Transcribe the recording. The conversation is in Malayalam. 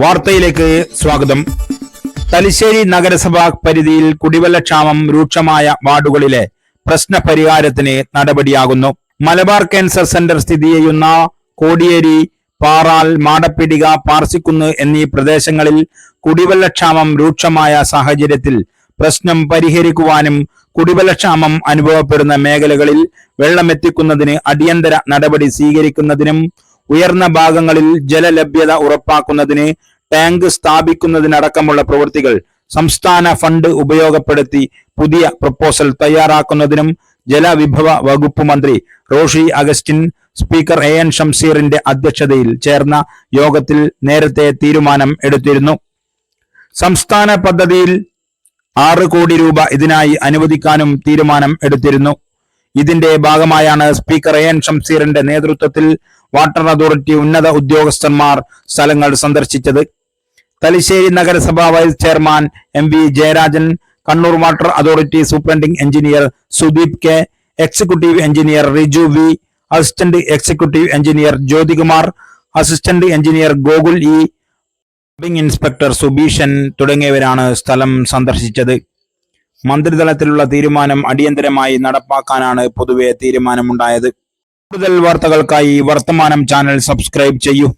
വാർത്തയിലേക്ക് സ്വാഗതം. തലശ്ശേരി നഗരസഭാ പരിധിയിൽ കുടിവെള്ളക്ഷാമം രൂക്ഷമായ വാർഡുകളിലെ പ്രശ്ന പരിഹാരത്തിന് നടപടിയാകുന്നു. മലബാർ ക്യാൻസർ സെന്റർ സ്ഥിതി ചെയ്യുന്ന കോടിയേരി പാറാൽ മാടപ്പിടിക പാർസിക്കുന്ന് എന്നീ പ്രദേശങ്ങളിൽ കുടിവെള്ളക്ഷാമം രൂക്ഷമായ സാഹചര്യത്തിൽ പ്രശ്നം പരിഹരിക്കുവാനും കുടിവെള്ളക്ഷാമം അനുഭവപ്പെടുന്ന മേഖലകളിൽ വെള്ളമെത്തിക്കുന്നതിന് അടിയന്തര നടപടി സ്വീകരിക്കുന്നതിനും ഉയർന്ന ഭാഗങ്ങളിൽ ജലലഭ്യത ഉറപ്പാക്കുന്നതിന് ടാങ്ക് സ്ഥാപിക്കുന്നതിനടക്കമുള്ള പ്രവൃത്തികൾ സംസ്ഥാന ഫണ്ട് ഉപയോഗപ്പെടുത്തി പുതിയ പ്രപ്പോസൽ തയ്യാറാക്കുന്നതിനും ജലവിഭവ വകുപ്പ് മന്ത്രി Roshy Augustine speaker A N ഷംസീറിന്റെ അധ്യക്ഷതയിൽ ചേർന്ന യോഗത്തിൽ നേരത്തെ തീരുമാനം എടുത്തിരുന്നു. സംസ്ഥാന പദ്ധതിയിൽ ആറ് കോടി രൂപ ഇതിനായി അനുവദിക്കാനും തീരുമാനം എടുത്തിരുന്നു. ഇതിന്റെ ഭാഗമായാണ് സ്പീക്കർ എ എൻ ഷംസീറിന്റെ നേതൃത്വത്തിൽ വാട്ടർ അതോറിറ്റി ഉന്നത ഉദ്യോഗസ്ഥന്മാർ സ്ഥലങ്ങൾ സന്ദർശിച്ചത്. തലശ്ശേരി നഗരസഭ vice chairman M V Jayarajan Kannur water authority superintending engineer Sudeep K executive engineer Riju V assistant executive engineer Jyothikumar assistant engineer Gokul E inspector Subeeshan തുടങ്ങിയവരാണ് സ്ഥലം സന്ദർശിച്ചത്. മന്ത്രിതലത്തിലുള്ള തീരുമാനം അടിയന്തരമായി നടപ്പാക്കാനാണ് പൊതുവെ തീരുമാനമുണ്ടായത്. കൂടുതൽ വാർത്തകൾക്കായി വർത്തമാനം ചാനൽ സബ്സ്ക്രൈബ് ചെയ്യൂ.